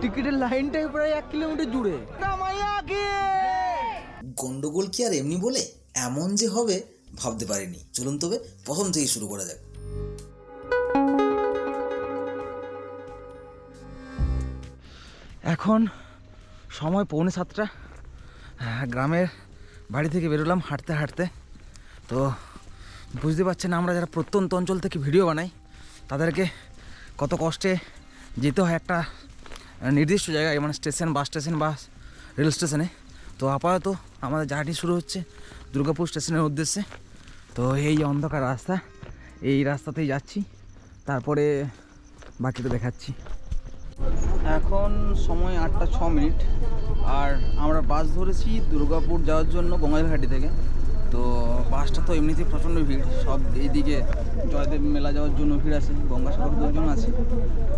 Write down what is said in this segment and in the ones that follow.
টিকিটের লাইনটাই প্রায় এক কিলোমিটার জুড়ে গন্ডগোল কি আর এমনি বলে? এমন যে হবে ভাবতে পারিনি। চলুন তবে প্রথম থেকেই শুরু করা যাক। এখন সময় পৌনে সাতটা। হ্যাঁ, গ্রামের বাড়ি থেকে বেরোলাম হাঁটতে হাঁটতে। তো বুঝতে পারছেন আমরা যারা প্রত্যন্ত অঞ্চল থেকে ভিডিও বানাই তাদেরকে কত কষ্টে যেতে হয় একটা নির্দিষ্ট জায়গায় মানে স্টেশন, বাস স্টেশন বা রেল স্টেশনে। তো আপাতত আমাদের জার্নি শুরু হচ্ছে দুর্গাপুর স্টেশনের উদ্দেশ্যে। তো এই অন্ধকার রাস্তা, এই রাস্তাতেই যাচ্ছি। তারপরে বাকিটা দেখাচ্ছি। এখন সময় আটটা ছ মিনিট। আর আমরা বাস ধরেছি দুর্গাপুর যাওয়ার জন্য বঙ্গাইঘাটি থেকে। তো বাসটা তো এমনিতেই প্রচণ্ড ভিড়। সব এইদিকে জয়দেব মেলা যাওয়ার জন্য ভিড় আছে, গঙ্গাসাগর জন্য আছে।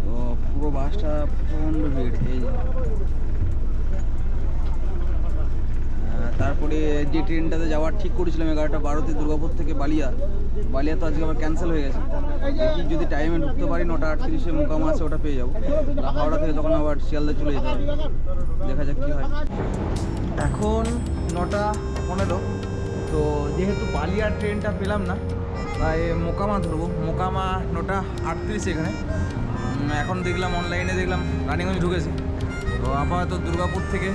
তো পুরো বাসটা প্রচণ্ড ভিড়, এই তারপরে যে ট্রেনটাতে যাওয়ার ঠিক করেছিলাম এগারোটা বারোতে দুর্গাপুর থেকে বালিয়া। বালিয়া তো আজকে আবার ক্যান্সেল হয়ে গেছে। দেখি যদি টাইমে ঢুকতে পারি, নটা আটত্রিশে মোকামা আছে, ওটা পেয়ে যাব। হাওড়া থেকে তখন আবার শিয়ালদা চলে যেতে হবে। দেখা যাক কী হয়। এখন নটা পনেরো। তো যেহেতু বালিয়ার ট্রেনটা পেলাম না তাই মোকামা ধরবো। মোকামা নটা আটত্রিশ এখানে। এখন দেখলাম অনলাইনে দেখলাম রানিগঞ্জ ঢুকেছে। তো আপাতত দুর্গাপুর থেকে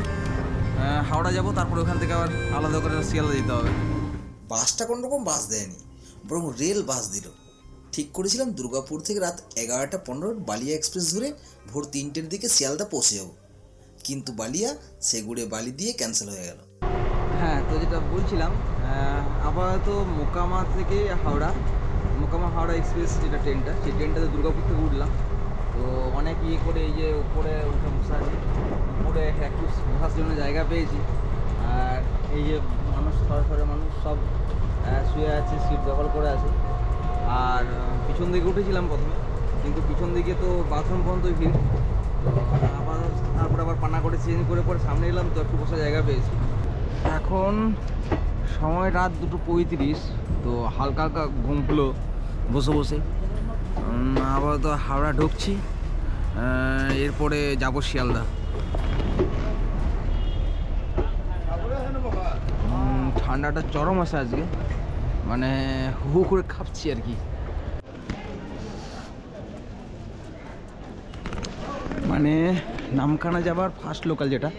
হাওড়া যাব তারপর ওখান থেকে আবার আলাদা করে শিয়ালদা যেতে হবে। বাসটা কোনো রকম বাস দেয়নি বরং রেল বাস দিল। ঠিক করেছিলাম দুর্গাপুর থেকে রাত এগারোটা পনেরো বালিয়া এক্সপ্রেস ধরে ভোর তিনটের দিকে শিয়ালদা পৌঁছে যাব। কিন্তু বালিয়া সেগুড়ে বালি দিয়ে ক্যান্সেল হয়ে গেল। হ্যাঁ তো যেটা বলছিলাম আপাতত মোকামা থেকে হাওড়া, মোকামা হাওড়া এক্সপ্রেস যেটা ট্রেনটা, সেই ট্রেনটাতে দুর্গাপুর থেকে উঠলাম। তো অনেক ইয়ে করে, এই যে উপরে উঠে আছি উপরে একটু বসার জন্য জায়গা পেয়েছি। আর এই যে মানুষ সরে সরে মানুষ সব শুয়ে আছে, সিট দখল করে আছে। আর পিছন দিকে উঠেছিলাম প্রথমে, কিন্তু পিছন দিকে তো বাথরুম পর্যন্ত ভিড়। তো আবার তারপরে আবার পানা করে চেঞ্জ করে পরে সামনে এলাম, তো একটু বসার জায়গা পেয়েছি। এখন সময় রাত দুটো পঁয়ত্রিশ, তো হালকা হালকা ঘুম হলো বসে বসে। আপাতত হাওড়া ঢুকছি এরপরে যাব শিয়ালদা। ঠান্ডাটা চরম আছে আজকে মানে হু করে খাচ্ছি আর কি। মানে নামখানা যাবার ফার্স্ট লোকাল যেটা,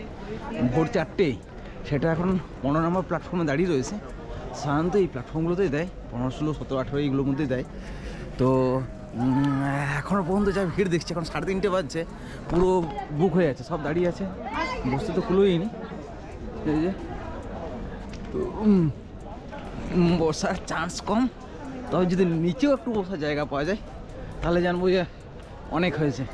ভোর চারটে সেটা এখন পনেরো নম্বর প্ল্যাটফর্মে দাঁড়িয়ে রয়েছে। সাধারণত এই প্ল্যাটফর্মগুলোতেই দেয় পনেরো ষোলো সতেরো আঠেরো এইগুলোর মধ্যেই দেয়। তো এখনও পর্যন্ত যা ভিড় দেখছি এখন সাড়ে তিনটে বাজছে পুরো বুক হয়ে আছে সব দাঁড়িয়ে আছে। বসতে তো খুলোই নি। তো, বসার চান্স কম। তবে যদি নিচেও একটু বসার জায়গা পাওয়া যায় তাহলে জানব যে অনেক হয়েছে।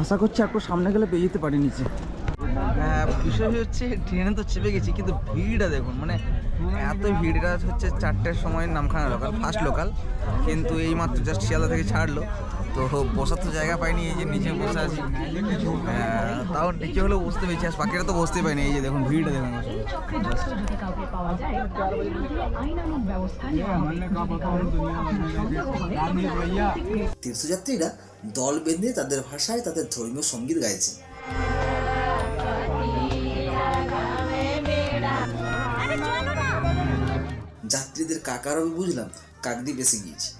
আশা করছি একটু সামনে গেলে পেয়ে যেতে পারি নিচে। বিষয় হচ্ছে, ট্রেনে তো চেপে গেছি, কিন্তু ভিড়টা দেখুন মানে এত ভিড়, এটা হচ্ছে চারটের সময় নামখানা লোকাল ফার্স্ট লোকাল কিন্তু এই মাত্র জাস্ট শিয়ালদা থেকে ছাড়লো, তো বসার তো জায়গা পাইনি, এই যে নিচে বসে আছি। তাও নিচে হলেও বসতে পেরেছি, আর বাকিরা তো বসতে পারিনি এই যে দেখুন ভিড়টা দেখুন। তীর্থযাত্রীরা দল বেঁধে তাদের ভাষায় তাদের ধর্মীয় সংগীত গাইছে। যাত্রীদের কাকারও আমি বুঝলাম কাকদি বেশি গিয়েছে।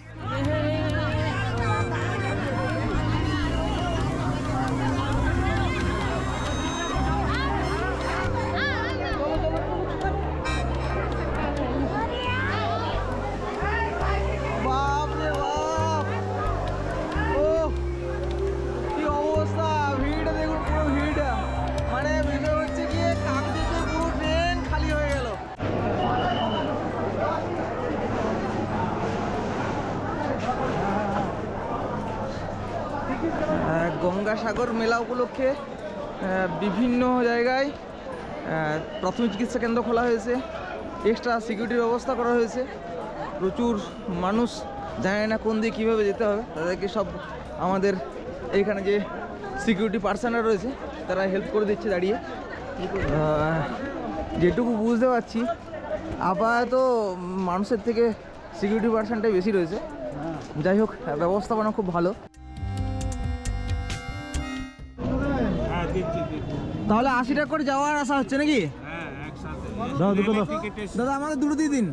গঙ্গাসাগর মেলা উপলক্ষে বিভিন্ন জায়গায় প্রাথমিক চিকিৎসা কেন্দ্র খোলা হয়েছে। এক্সট্রা সিকিউরিটির ব্যবস্থা করা হয়েছে। প্রচুর মানুষ, জানে না কোন দিয়ে কীভাবে যেতে হবে। তাদেরকে সব আমাদের এইখানে যে সিকিউরিটি পার্সনরা রয়েছে, তারা হেল্প করে দিচ্ছে দাঁড়িয়ে। যেটুকু বুঝতে পারছি, আপাতত মানুষের থেকে সিকিউরিটি পার্সনটাই বেশি রয়েছে। যাই হোক, ব্যবস্থাপনা খুব ভালো। তাহলে আশি টাকা করে যাওয়ার আশা হচ্ছে নাকি? দাও, দুটো দাদা, আমাকে দুটো দিয়ে দিন।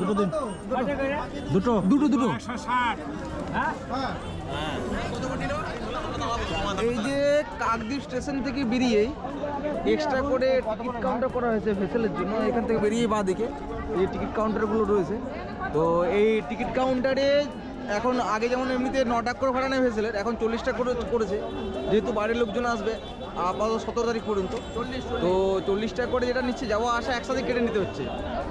দুটো দুটো। দুটো দুটো। এই যে কাকদ্বীপ স্টেশন থেকে বেরিয়ে এক্সট্রা করে টিকিট কাউন্টার করা হয়েছে ভেসেলের জন্য, এখান থেকে বেরিয়ে বা দিকে। এই টিকিট কাউন্টারগুলো রয়েছে। তো এই টিকিট কাউন্টারে এখন আগে যেমন এমনিতে ন টাকা করে ভাড়া নেয় ভেসেলের এখন চল্লিশ টাকা করে করেছে। যেহেতু বাইরের লোকজন আসবে আপাতত সতেরো তারিখ পর্যন্ত। তো চল্লিশ টাকা করে যেটা নিচ্ছে, যাওয়া আসা একসাথে কেটে নিতে হচ্ছে।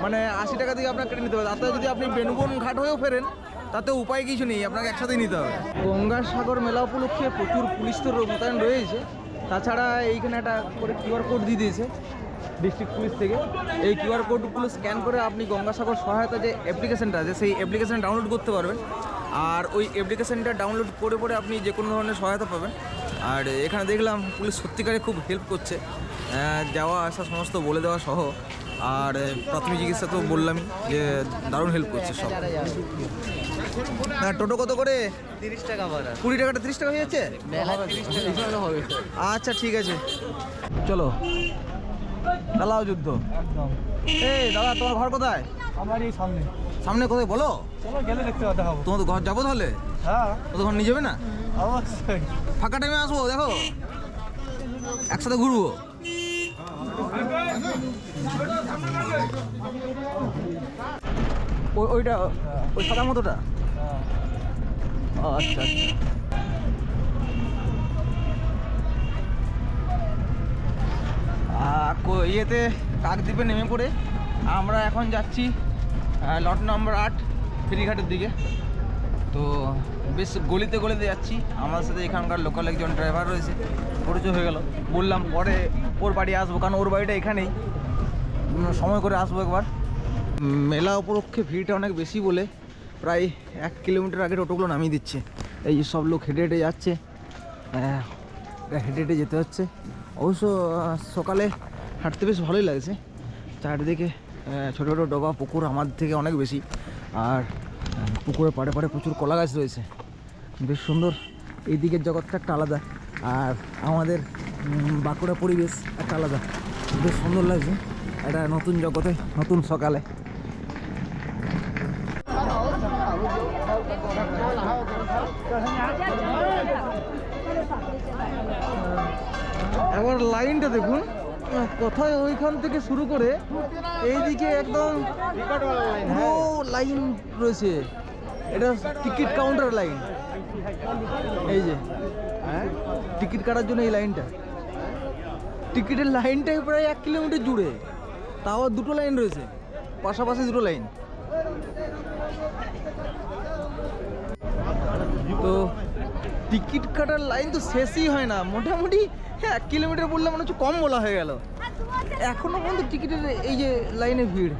মানে আশি টাকা দিয়ে আপনার কেটে নিতে হবে তাতে যদি আপনি বেনুবন ঘাট হয়েও ফেরেন, তাতে উপায় কিছু নেই, আপনাকে একসাথেই নিতে হবে। গঙ্গাসাগর মেলা উপলক্ষে প্রচুর পুলিশ তো মোতায়েন রয়েছে। তাছাড়া এইখানে একটা করে কিউআর কোড দিয়ে দিয়েছে ডিস্ট্রিক্ট পুলিশ থেকে। এই কিউআর কোডগুলো স্ক্যান করে আপনি গঙ্গাসাগর সহায়তা যে অ্যাপ্লিকেশনটা আছে, সেই অ্যাপ্লিকেশন ডাউনলোড করতে পারবেন। আর ওই অ্যাপ্লিকেশনটা ডাউনলোড করে পরে আপনি যে কোনো ধরনের সহায়তা পাবেন। আর এখানে দেখলাম পুলিশ সত্যিকারে খুব হেল্প করছে। যাওয়া আসা সমস্ত বলে দেওয়া সহ। আর প্রাথমিক চিকিৎসা তো বললামই যে দারুণ হেল্প করছে সব। টোটো কত করে? তিরিশ টাকা ভাড়া। কুড়ি টাকাটা তিরিশ টাকা হয়ে যাচ্ছে? তিরিশ টাকা। হবে আচ্ছা ঠিক আছে। চলো। চালাও যুদ্ধ। এই দাদা তোমার ঘর কোথায়? আমার এই সামনে। সামনে কোথায় বলো? চলো গেলে দেখতে তো ঘর যাব তাহলে? হ্যাঁ। তো ঘর নিয়ে যাবে না? অবশ্যই। ফাঁকা টাইমে আসব দেখো। একসাথে ঘুরবো। ওই ওইটা ওই সাদা মতোটা ও, আচ্ছা আচ্ছা। ইয়েতে কাকদ্বীপে নেমে পড়ে। আমরা এখন যাচ্ছি লট নম্বর আট, ফেরিঘাটের দিকে। তো বেশ গলিতে গলিতে যাচ্ছি। আমার সাথে এখানকার লোকাল একজন ড্রাইভার রয়েছে। পরিচয় হয়ে গেল। বললাম, পরে ওর বাড়ি আসব। কারণ ওর বাড়িটা এখানেই। সময় করে আসব একবার। মেলা উপলক্ষে ভিড়টা অনেক বেশি বলে প্রায় এক কিলোমিটার আগে টোটোগুলো নামিয়ে দিচ্ছে। এই সব লোক হেঁটে হেঁটে যাচ্ছে। হেঁটে হেঁটে যেতে হচ্ছে। অবশ্য সকালে হাঁটতে বেশ ভালোই লাগছে। চারিদিকে ছোটো ছোটো ডোবা পুকুর আমার থেকে অনেক বেশি। আর পুকুরের পাড়ে পাড়ে প্রচুর কলা গাছ রয়েছে। বেশ সুন্দর। এই দিকের জগৎটা একটা আলাদা। আর আমাদের বাঁকুড়া পরিবেশ একটা আলাদা। বেশ সুন্দর লাগছে। একটা নতুন জগতে নতুন সকালে। একবার লাইনটা দেখুন। কোথায় ওইখান থেকে শুরু করে এইদিকে একদম পুরো লাইন রয়েছে। এটা টিকিট কাউন্টার লাইন। এই যে, টিকিট কাটার জন্য এই লাইনটা। টিকিটের লাইনটাই প্রায় এক কিলোমিটার জুড়ে তাও দুটো লাইন রয়েছে, পাশাপাশি দুটো লাইন। তো টিকিট কাটার লাইন তো শেষই হয় না। মোটামুটি এক কিলোমিটার বললে মনে হচ্ছে কম বলা হয়ে গেল। এখনও পর্যন্ত টিকিটের এই যে লাইনে ভিড়।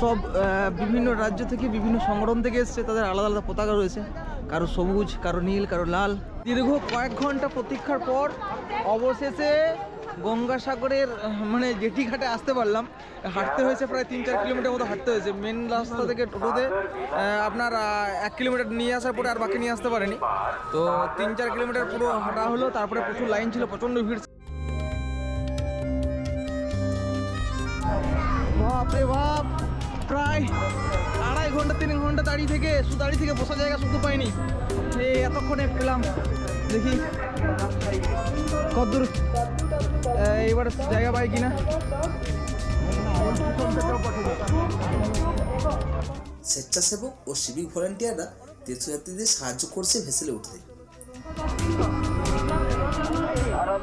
সব বিভিন্ন রাজ্য থেকে বিভিন্ন সংগঠন থেকে এসছে, তাদের আলাদা আলাদা পতাকা রয়েছে। কারও সবুজ, কারও নীল, কারও লাল। দীর্ঘ কয়েক ঘণ্টা প্রতীক্ষার পর অবশেষে গঙ্গাসাগরের মানে জেটি ঘাটে আসতে পারলাম। হাঁটতে হয়েছে প্রায় তিন চার কিলোমিটার মতো হাঁটতে হয়েছে। মেন রাস্তা থেকে টোটোতে আপনার এক কিলোমিটার নিয়ে আসার পরে আর বাকি নিয়ে আসতে পারেনি। তো তিন চার কিলোমিটার পুরো হাঁটা হলো, তারপরে প্রচুর লাইন ছিল, প্রচণ্ড ভিড় বাপ! প্রায় আড়াই ঘণ্টা, তিন ঘণ্টা দাঁড়িয়ে থেকে শুধু দাঁড়িয়ে থেকে বসার জায়গা শুধু পাইনি। এতক্ষণে পেলাম। দেখি। কদ্দুর এইবার জায়গা পাই কিনা? স্বেচ্ছাসেবক ও সিভিক ভলেন্টিয়াররা তীর্থযাত্রীদের সাহায্য করছে ভেসেলে উঠতে। আরাম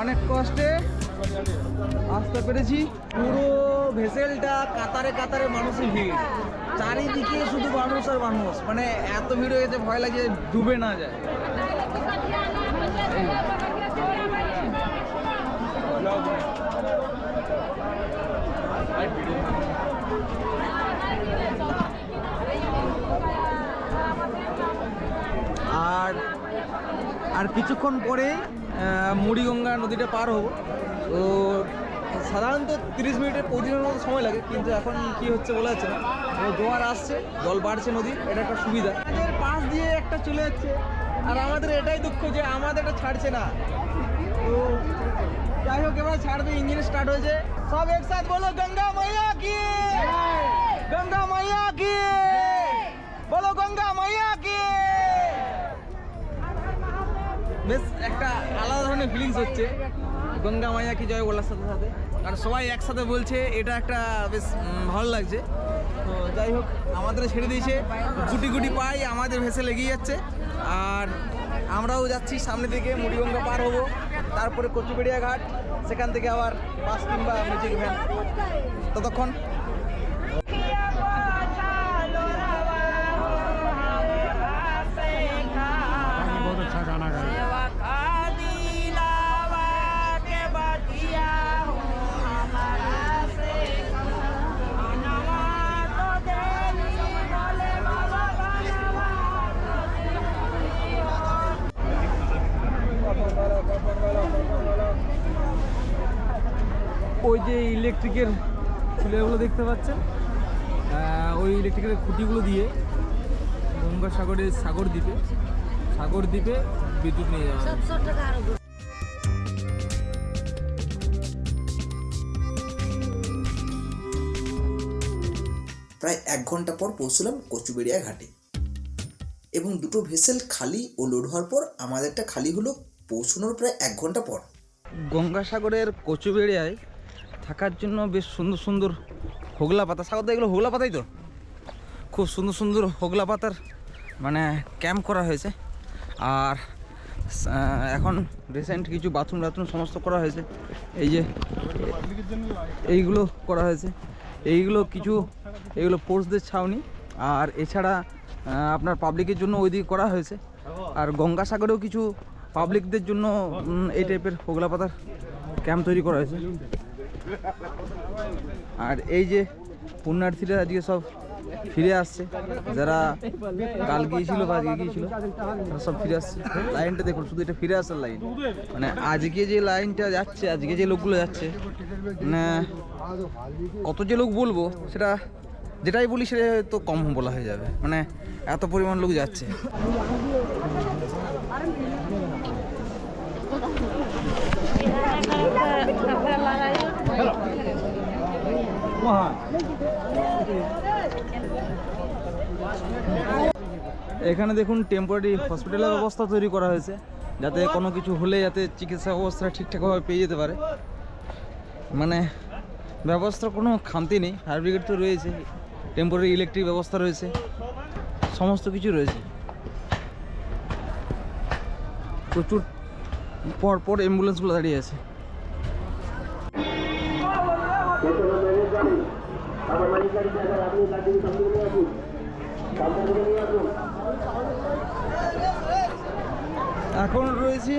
অনেক কষ্টে আসতে পেরেছি। পুরো ভেসেলটা কাতারে কাতারে মানুষের ভিড়। চারিদিকে শুধু মানুষ আর মানুষ। মানে এত ভিড় হয়েছে ভয় লাগে ডুবে না যায়। আর আর কিছুক্ষণ পরে মুড়িগঙ্গা নদীটা পার হব। তো সাধারণত তিরিশ মিনিটে পৌঁছানোর মতো সময় লাগে কিন্তু এখন কি হচ্ছে বলা যাচ্ছে না। জোয়ার আসছে জল বাড়ছে নদীর এটা একটা সুবিধা। আমাদের পাশ দিয়ে একটা চলে যাচ্ছে আর আমাদের এটাই দুঃখ যে আমাদের এটা ছাড়ছে না। তো যাই হোক এবার ছাড়বে ইঞ্জিন স্টার্ট হয়েছে। সব একসাথ বলো গঙ্গা মাইয়া কি? গঙ্গা মাইয়া কি? বলো গঙ্গা মাইয়া কি বেশ একটা আলাদা ধরনের ফিলিংস হচ্ছে। গঙ্গা মাইয়া কি জয় বলার সাথে সাথে। কারণ সবাই একসাথে বলছে, এটা একটা বেশ ভালো লাগছে। তো যাই হোক, আমাদের ছেড়ে দিয়েছে। গুটি গুটি পাই আমাদের ভেসে লেগেই যাচ্ছে। আর আমরাও যাচ্ছি সামনে দিকে, মুড়িগঙ্গা পার হব। তারপরে কচুবেড়িয়া ঘাট, সেখান থেকে আবার বাস কিংবা ম্যাজিক ভ্যান। ততক্ষণ ওই যে ইলেকট্রিকের চুলাগুলো দেখতে পাচ্ছেন? ওই ইলেকট্রিকের খুঁটিগুলো দিয়ে গঙ্গাসাগরের সাগর দ্বীপে সাগর দ্বীপে বিদ্যুৎ নিয়ে যাওয়া প্রায় এক ঘণ্টা পর পৌঁছলাম কচুবেড়িয়া ঘাটে। এবং দুটো ভেসেল খালি ও লোড হওয়ার পর আমাদেরটা খালি হলো পৌঁছানোর প্রায় এক ঘণ্টা পর। গঙ্গাসাগরের কচুবেড়িয়ায় থাকার জন্য বেশ সুন্দর সুন্দর হোগলা পাতা। সাগর এগুলো হোগলা পাতাই তো? খুব সুন্দর সুন্দর হোগলা পাতার মানে ক্যাম্প করা হয়েছে। আর এখন রিসেন্ট কিছু বাথরুম টাথরুম সমস্ত করা হয়েছে। এই যে, এইগুলো করা হয়েছে। এইগুলো কিছু, এইগুলো ফোর্সদের ছাউনি। আর এছাড়া আপনার পাবলিকের জন্য ওইদিকে করা হয়েছে। আর গঙ্গাসাগরেও কিছু পাবলিকদের জন্য এই টাইপের হোগলা পাতার ক্যাম্প তৈরি করা হয়েছে। আর এই যে পুণ্যার্থীরা আজকে সব ফিরে আসছে। যারা কাল গিয়েছিল বা আজকে গিয়েছিল, তারা সব ফিরে আসছে। লাইনটা দেখুন, শুধু এটা ফিরে আসার লাইন। মানে আজকে যে লাইনটা যাচ্ছে, আজকে যে লোকগুলো যাচ্ছে মানে কত যে লোক বলব, সেটা যেটাই বলি সেটা তো কম বলা হয়ে যাবে। মানে এত পরিমাণ লোক যাচ্ছে। এখানে দেখুন টেম্পোরারি হসপিটালের ব্যবস্থা তৈরি করা হয়েছে, যাতে কোনো কিছু হলে যাতে চিকিৎসা ব্যবস্থা ঠিকঠাকভাবে পেয়ে যেতে পারে। মানে ব্যবস্থার কোনো খামতি নেই ফায়ার ব্রিগেড তো রয়েছে টেম্পোরারি ইলেকট্রিক ব্যবস্থা রয়েছে, সমস্ত কিছু রয়েছে। প্রচুর পর পর অ্যাম্বুলেন্সগুলো দাঁড়িয়ে আছে। এখন রয়েছি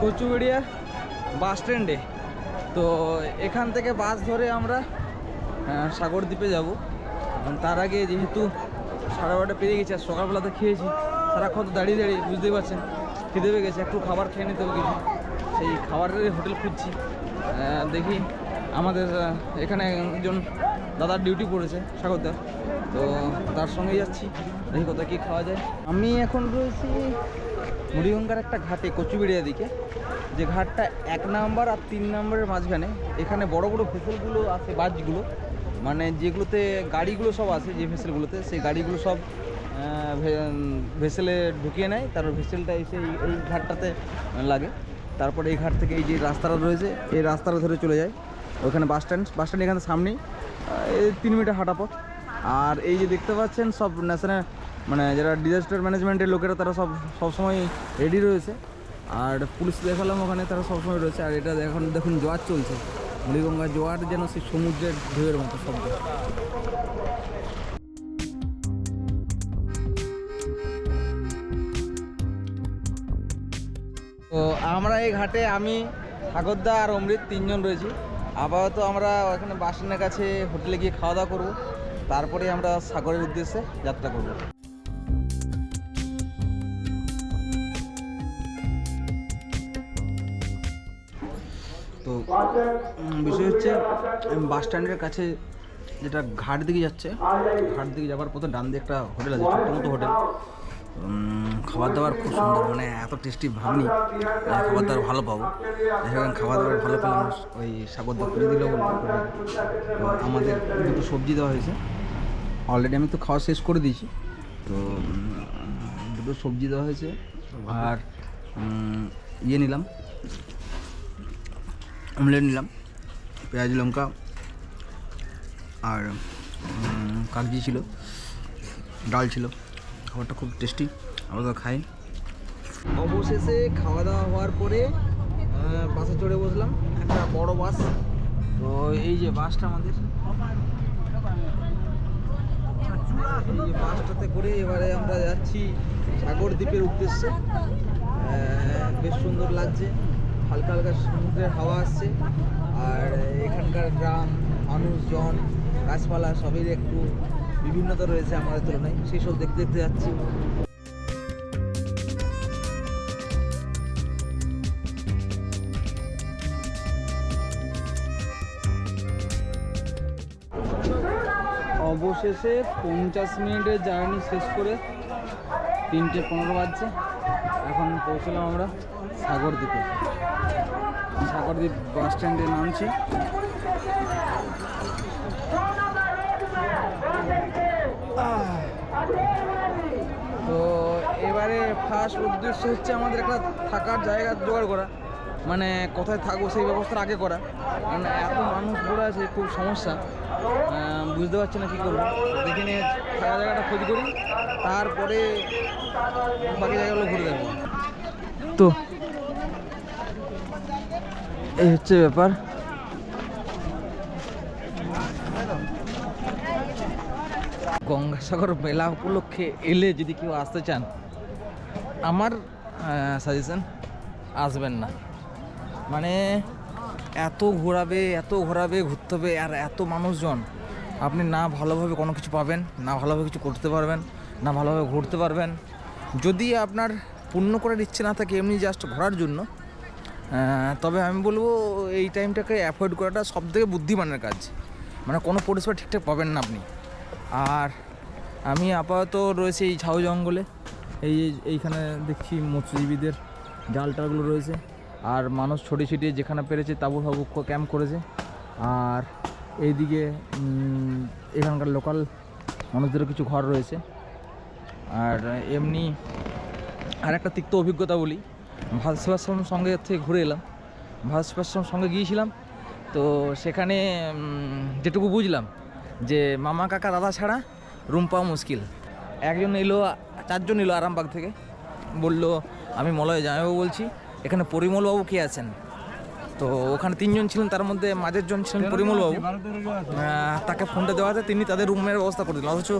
কচুবেড়িয়া বাস স্ট্যান্ডে। তো এখান থেকে বাস ধরে আমরা সাগরদ্বীপে যাব। তার আগে যেহেতু সাড়ে বারোটা পেরিয়ে গেছে, আর সকালবেলাতে খেয়েছি, সারাক্ষণ দাঁড়িয়ে দাঁড়িয়ে বুঝতেই পারছেন, খিদে পেয়ে গেছে, একটু খাবার খেয়ে নিতে হবে কিছু। সেই খাবারের হোটেল খুঁজছি। দেখি আমাদের এখানে একজন দাদার ডিউটি পড়েছে সাগরদার। তো তার সঙ্গে যাচ্ছি, দেখি কোথায় কী খাওয়া যায়। আমি এখন রয়েছি মুড়িগঙ্গার একটা ঘাটে কচুবেড়িয়া দিকে। যে ঘাটটা এক নাম্বার আর তিন নাম্বারের মাঝখানে। এখানে বড় বড় ভেসেলগুলো আছে বাসগুলো মানে যেগুলোতে গাড়িগুলো সব আছে, যে ভেসেলগুলোতে, সেই গাড়িগুলো সব ভেসেলে ঢুকিয়ে নেয়। তারপর ভেসেলটা এসে এই ঘাটটাতে লাগে। তারপরে এই ঘাট থেকে এই যে রাস্তাটা রয়েছে, এই রাস্তাটা ধরে চলে যায়। ওখানে বাস স্ট্যান্ড বাস স্ট্যান্ড এখানে সামনেই এই তিন মিটার হাঁটা পথ আর এই যে দেখতে পাচ্ছেন, সব ন্যাশনাল মানে যারা ডিজাস্টার ম্যানেজমেন্টের লোকেরা, তারা সব সবসময় রেডি রয়েছে। আর পুলিশ দেখালাম ওখানে, তারা সবসময় রয়েছে। আর এটা এখন দেখুন, জোয়ার চলছে। মুড়িগঙ্গা জোয়ার যেন সেই সমুদ্রের ঢেউয়ের মতো শব্দ। তো আমরা এই ঘাটে আমি সাগরদা আর অমৃত তিনজন রয়েছি। আপাতত আমরা ওখানে বাসিন্দার কাছে হোটেলে গিয়ে খাওয়া দাওয়া করব। তারপরে আমরা সাগরের উদ্দেশ্যে যাত্রা করব। তো বিষয় হচ্ছে বাস স্ট্যান্ডের কাছে যেটা ঘাট দিকে যাচ্ছে, ঘাট দিকে যাওয়ার পথে ডান দিকে একটা হোটেল আছে ছোটো মতো হোটেল। খাবার দাবার খুব সুন্দর মানে এত টেস্টি ভাবনি খাবার দাবার ভালো পাবো। এখন খাবার দাবার ভালো পেলাম, ওই সাগর দা করে দিল আমাদের দুটো সবজি দেওয়া হয়েছে। অলরেডি আমি তো খাওয়া শেষ করে দিয়েছি। তো দুটো সবজি দেওয়া হয়েছে। আর ইয়ে নিলাম। অমলেট নিলাম। পেঁয়াজ, লঙ্কা। আর কাগজি ছিল। ডাল ছিল। খাবারটা খুব টেস্টি আমরা তো খাই। অবশেষে খাওয়া দাওয়া হওয়ার পরে বাসে চড়ে বসলাম, একটা বড় বাস। তো এই যে বাসটা আমাদের। এই যে বাসটাতে করে এবারে আমরা যাচ্ছি সাগর দ্বীপের উদ্দেশ্যে। বেশ সুন্দর লাগছে। হালকা হালকা সমুদ্রের হাওয়া আসছে। আর এখানকার গ্রাম, মানুষজন, গাছপালা সবই একটু বিভিন্নতা রয়েছে আমাদের তুলনায়। সেই সব দেখতে দেখতে যাচ্ছি। অবশেষে পঞ্চাশ মিনিটের জার্নি শেষ করে তিনটে পনেরো বাজছে। এখন পৌঁছলাম আমরা সাগরদ্বীপে। সাগরদ্বীপ বাস স্ট্যান্ডে নামছি। তো এবারে ফার্স্ট উদ্দেশ্য হচ্ছে আমাদের একটা থাকার জায়গা জোগাড় করা। মানে কোথায় থাকব সেই ব্যবস্থাটা আগে করা। কারণ এত মানুষ ঘুরে আছে, খুব সমস্যা। বুঝতে পারছি না কী করব। দেখে নিয়ে থাকার জায়গাটা খোঁজ করি তারপরে বাকি জায়গাগুলো ঘুরে দেখব। তো, এই হচ্ছে ব্যাপার। গঙ্গাসাগর মেলা উপলক্ষে এলে যদি কেউ আসতে চান, আমার সাজেশন আসবেন না। মানে এত ঘোরাবে এত ঘোরাবে, ঘুরতে হবে, আর এত মানুষজন, আপনি না ভালোভাবে কোনো কিছু পাবেন, না ভালোভাবে কিছু করতে পারবেন, না ভালোভাবে ঘুরতে পারবেন। যদি আপনার পূর্ণ করার ইচ্ছে না থাকে, এমনি জাস্ট ঘোরার জন্য তবে আমি বলব এই টাইমটাকে অ্যাভয়েড করাটা সবথেকে বুদ্ধিমানের কাজ। মানে কোনো পরিষেবা ঠিকঠাক পাবেন না আপনি। আর আমি আপাতত রয়েছে এই ঝাউ জঙ্গলে। এই এই- এইখানে দেখছি মৎস্যজীবীদের জাল টালগুলো রয়েছে। আর মানুষ ছড়িয়ে ছিটিয়ে যেখানে পেরেছে তাবু ফাবু ক্যাম্প করেছে। আর এইদিকে এখানকার লোকাল মানুষদেরও কিছু ঘর রয়েছে। আর এমনি আর একটা তিক্ত অভিজ্ঞতা বলি। ভারত সেবাশ্রমের সঙ্গে থেকে ঘুরে এলাম। ভারত সেবাশ্রমের সঙ্গে গিয়েছিলাম। তো সেখানে যেটুকু বুঝলাম যে মামা কাকা দাদা ছাড়া রুম পাওয়া মুশকিল। একজন এলো চারজন এলো আরামবাগ থেকে। বলল আমি মলয় জামাইবাবু বলছি এখানে পরিমলবাবু কে আছেন? তো ওখানে তিনজন ছিলেন তার মধ্যে মাঝের জন ছিলেন পরিমলবাবু। তাকে ফোনটা দেওয়াতে তিনি তাদের রুমের ব্যবস্থা করে দিলেন। অথচ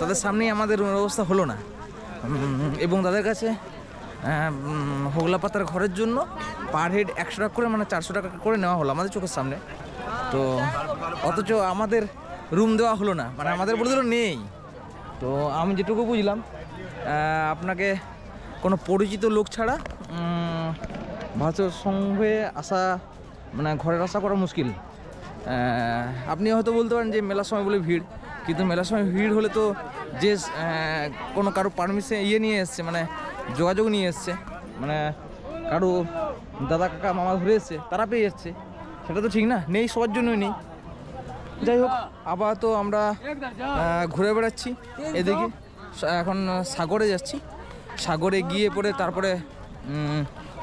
তাদের সামনেই আমাদের রুমের ব্যবস্থা হলো না। এবং তাদের কাছে হোগলা পাতার ঘরের জন্য পার হেড একশো টাকা করে মানে চারশো টাকা করে নেওয়া হলো আমাদের চোখের সামনে। তো অথচ আমাদের রুম দেওয়া হলো না মানে আমাদের বলে দিল নেই। তো আমি যেটুকু বুঝলাম আপনাকে কোনো পরিচিত লোক ছাড়া ভারতীয় সংঘে আসা মানে ঘরের আসা করা মুশকিল। আপনি হয়তো বলতে পারেন যে মেলার সময় বলে ভিড় কিন্তু মেলার সময় ভিড় হলে তো যে কোনো কারও পারমিশন ইয়ে নিয়ে এসছে মানে যোগাযোগ নিয়ে এসছে মানে কারও দাদা কাকা মামা ধরে এসছে তারা পেয়ে যাচ্ছে। সেটা তো ঠিক না নেই সবার জন্যই নেই। যাই হোক আপাতত আমরা ঘুরে বেড়াচ্ছি এদিকে। এখন সাগরে যাচ্ছি। সাগরে গিয়ে পরে তারপরে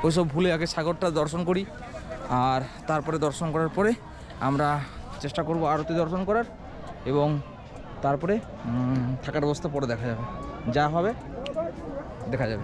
ওইসব ভুলে আগে সাগরটা দর্শন করি। আর তারপরে দর্শন করার পরে আমরা চেষ্টা করব আরতি দর্শন করার এবং তারপরে থাকার ব্যবস্থা পরে দেখা যাবে। যা হবে, দেখা যাবে।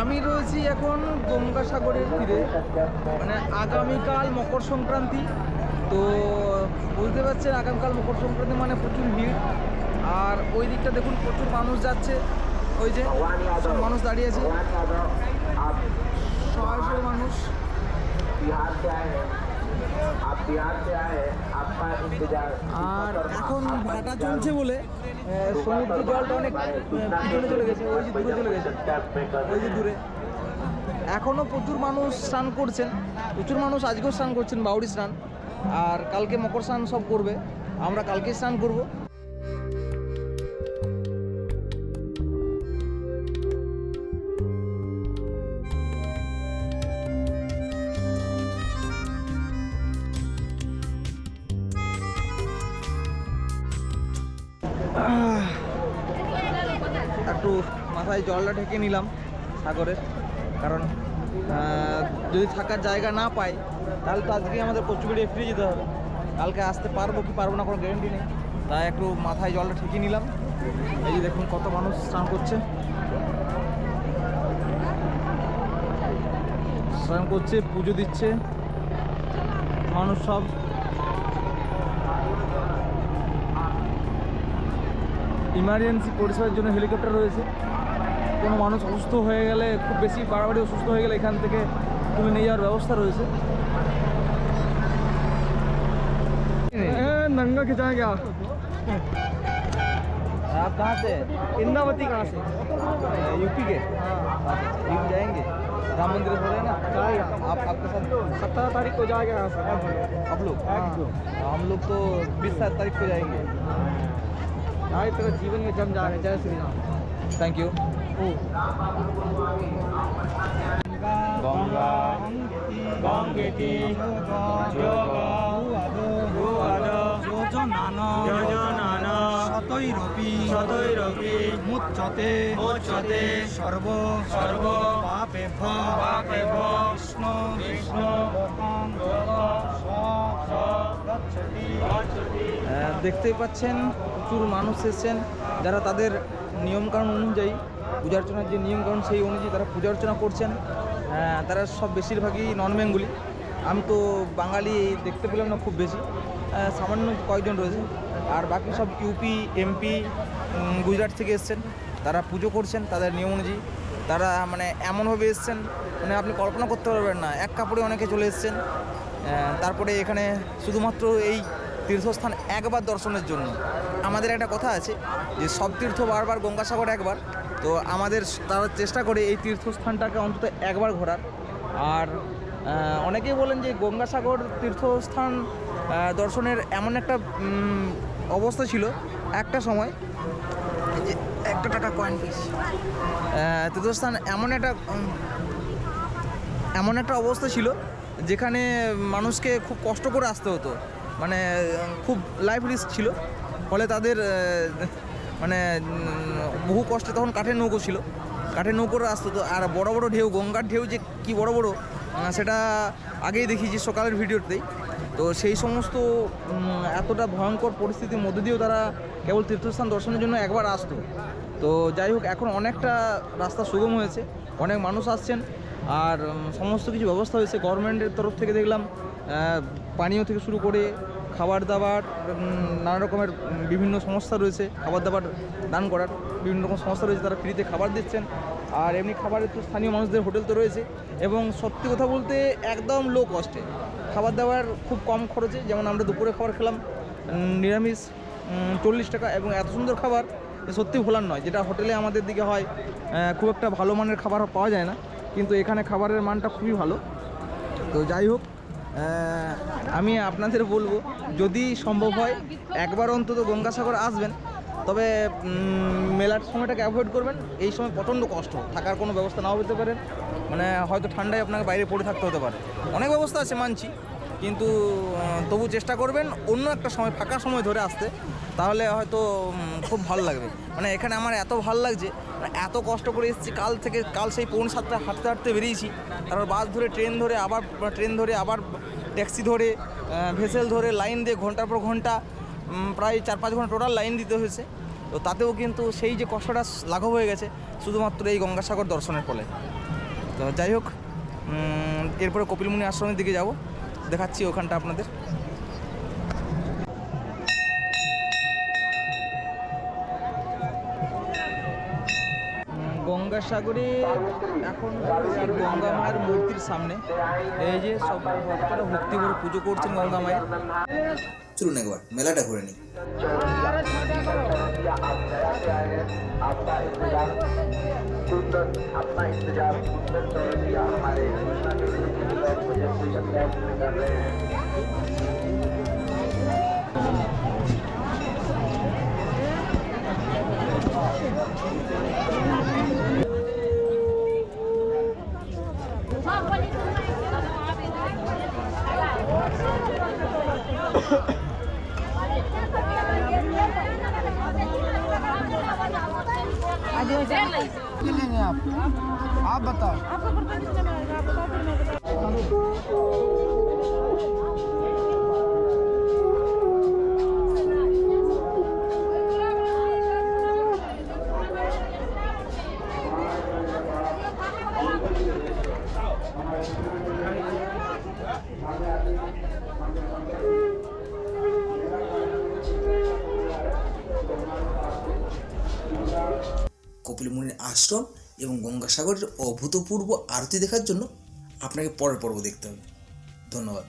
আমি রয়েছি এখন গঙ্গাসাগরের তীরে। মানে আগামীকাল মকর সংক্রান্তি। তো বুঝতে পারছেন আগামীকাল মকর সংক্রান্তি মানে প্রচুর ভিড়। আর ওই দিকটা দেখুন, প্রচুর মানুষ যাচ্ছে। ওই যে সব মানুষ দাঁড়িয়ে আছে। ছয়শো মানুষ। আর এখন ভাটা চলছে বলে আহ, সমুদ্র জলটা অনেক পিছনে চলে গেছে ওই যে দূরে চলে গেছে ওই যে দূরে। এখনও প্রচুর মানুষ স্নান করছেন প্রচুর মানুষ আজকেও স্নান করছেন বাউরি স্নান। আর কালকে মকর স্নান সব করবে আমরা কালকে স্নান করব। একটু মাথায় জলটা ঢেকে নিলাম সাগরের, কারণ যদি থাকার জায়গা না পাই, তাহলে তো আজকে আমাদের কচুবিড়ে ফিরে যেতে হবে। কালকে আসতে পারব কি পারব না কোনো গ্যারেন্টি নেই। তাই একটু মাথায় জলটা ঠেকে নিলাম। এই যে দেখুন কত মানুষ স্নান করছে। স্নান করছে, পুজো দিচ্ছে। মানুষ সব ইমার্জেন্সি পরিষেবার জন্য হেলিকপ্টার রয়েছে কোনো মানুষ অসুস্থ হয়ে গেলে খুব বেশি বাড়াবাড়ি অসুস্থ হয়ে গেলে এখান থেকে তুলে নিয়ে যাওয়ার ব্যবস্থা রয়েছে नंगा खिंचाएंगे आप आप कहाँ से इंद्रावती कहाँ से यूपी के यूपी जाएंगे राम मंदिर हो रहे हैं ना जाएगा। आप आपके साथ सत्रह तारीख को जाएगा यहाँ से आप लोग हाँ। हम लोग तो बीस सात तारीख को जाएंगे भाई तेरा जीवन में जम जा रहे जय श्री राम থ্যাংক ইউ গঙ্গা গঙ্গেতি যোজনান শতৈরপি শতৈরপি মুচ্যতে মুচ্যতে সর্ব সর্ব পাপেভ্য পাপেভ্য কৃষ্ণ কৃষ্ণ আহ, দেখতেই পাচ্ছেন প্রচুর মানুষ এসছেন। যারা তাদের নিয়মকানুন অনুযায়ী পূজা অর্চনার যে নিয়মকানুন, সেই অনুযায়ী তারা পূজা অর্চনা করছেন। তারা সব বেশিরভাগই নন বেঙ্গলি আমি তো বাঙালি দেখতে পেলাম না খুব বেশি। সামান্য কয়েকজন রয়েছে। আর বাকি সব ইউপি এমপি গুজরাট থেকে এসছেন। তারা পুজো করছেন তাদের নিয়ম অনুযায়ী। তারা মানে এমনভাবে এসছেন মানে আপনি কল্পনা করতে পারবেন না। এক কাপড়ে অনেকে চলে এসছেন। তারপরে এখানে শুধুমাত্র এই তীর্থস্থান একবার দর্শনের জন্য। আমাদের একটা কথা আছে যে, সব তীর্থ বারবার গঙ্গাসাগর একবার। তো আমাদের তারা চেষ্টা করে এই তীর্থস্থানটাকে অন্তত একবার ঘোরার। আর অনেকেই বলেন যে, গঙ্গাসাগর তীর্থস্থান দর্শনের এমন একটা অবস্থা ছিল একটা সময়। একটা টাকা কয়েন পিস তীর্থস্থান এমন একটা এমন একটা অবস্থা ছিল যেখানে মানুষকে খুব কষ্ট করে আসতে হতো। মানে খুব লাইফ রিস্ক ছিল। ফলে তাদের মানে বহু কষ্টে তখন কাঠের নৌকো ছিল। কাঠের নৌকোর আসতে হতো। আর বড় বড় ঢেউ, গঙ্গার ঢেউ যে কি বড় বড় সেটা আগেই দেখিয়েছি সকালের ভিডিওতেই। তো সেই সমস্ত এতটা ভয়ঙ্কর পরিস্থিতির মধ্যে দিয়েও তারা কেবল তীর্থস্থান দর্শনের জন্য একবার আসতো। তো যাই হোক, এখন অনেকটা রাস্তা সুগম হয়েছে। অনেক মানুষ আসছেন। আর সমস্ত কিছু ব্যবস্থা হয়েছে। গভর্নমেন্টের তরফ থেকে দেখলাম পানীয় থেকে শুরু করে খাবার দাবার নানা রকমের বিভিন্ন সংস্থা রয়েছে। খাবার দাবার দান করার বিভিন্ন রকম সংস্থা রয়েছে। তারা ফ্রিতে খাবার দিচ্ছেন। আর এমনি খাবারের তো স্থানীয় মানুষদের হোটেল তো রয়েছে। এবং সত্যি কথা বলতে একদম লো কস্টে খাবার দাবার খুব কম খরচে, যেমন আমরা দুপুরে খাবার খেলাম নিরামিষ চল্লিশ টাকা এবং এত সুন্দর খাবার সত্যি ভোলার নয়। যেটা হোটেলে আমাদের দিকে হয় খুব একটা ভালো মানের খাবার পাওয়া যায় না। কিন্তু এখানে খাবারের মানটা খুবই ভালো। তো যাই হোক আমি আপনাদের বলব, যদি সম্ভব হয়, একবার অন্তত গঙ্গাসাগর আসবেন। তবে মেলার সময়টাকে অ্যাভয়েড করবেন। এই সময় প্রচণ্ড কষ্ট, থাকার কোনো ব্যবস্থা নাও হতে পারেন মানে হয়তো ঠান্ডায় আপনাকে বাইরে পড়ে থাকতে হতে পারে। অনেক ব্যবস্থা আছে, মানছি। কিন্তু তবু চেষ্টা করবেন অন্য একটা সময়, ফাঁকা সময় ধরে আসতে। তাহলে হয়তো খুব ভালো লাগবে। মানে এখানে আমার এত ভালো লাগছে এত কষ্ট করে এসেছি, কাল থেকে, কাল সেই পৌনে সাতটা হাঁটতে হাঁটতে বেরিয়েছি। তারপর বাস ধরে, ট্রেন ধরে, আবার ট্রেন ধরে, আবার ট্যাক্সি ধরে ভেসেল ধরে, লাইন দিয়ে ঘণ্টার পর ঘণ্টা প্রায় চার পাঁচ ঘণ্টা টোটাল লাইন দিতে হয়েছে। তো তাতেও কিন্তু সেই যে কষ্টটা লাঘব হয়ে গেছে, শুধুমাত্র এই গঙ্গাসাগর দর্শনের ফলে। তো যাই হোক এরপরে কপিলমুনি আশ্রমের দিকে যাব, দেখাচ্ছি ওখানটা আপনাদের। গঙ্গাসাগরে এখন গঙ্গা মায়ের মূর্তির সামনে এই যে সব ভক্তরা ভক্তি করে পুজো করছেন গঙ্গা মায়ের চলুন একবার মেলাটা ঘুরে নিই আপনার नहीं लेंगे आप आप बताओ। आपको গঙ্গাসাগরের অভূতপূর্ব আরতি দেখার জন্য আপনাকে পরের পর্ব দেখতে হবে। ধন্যবাদ।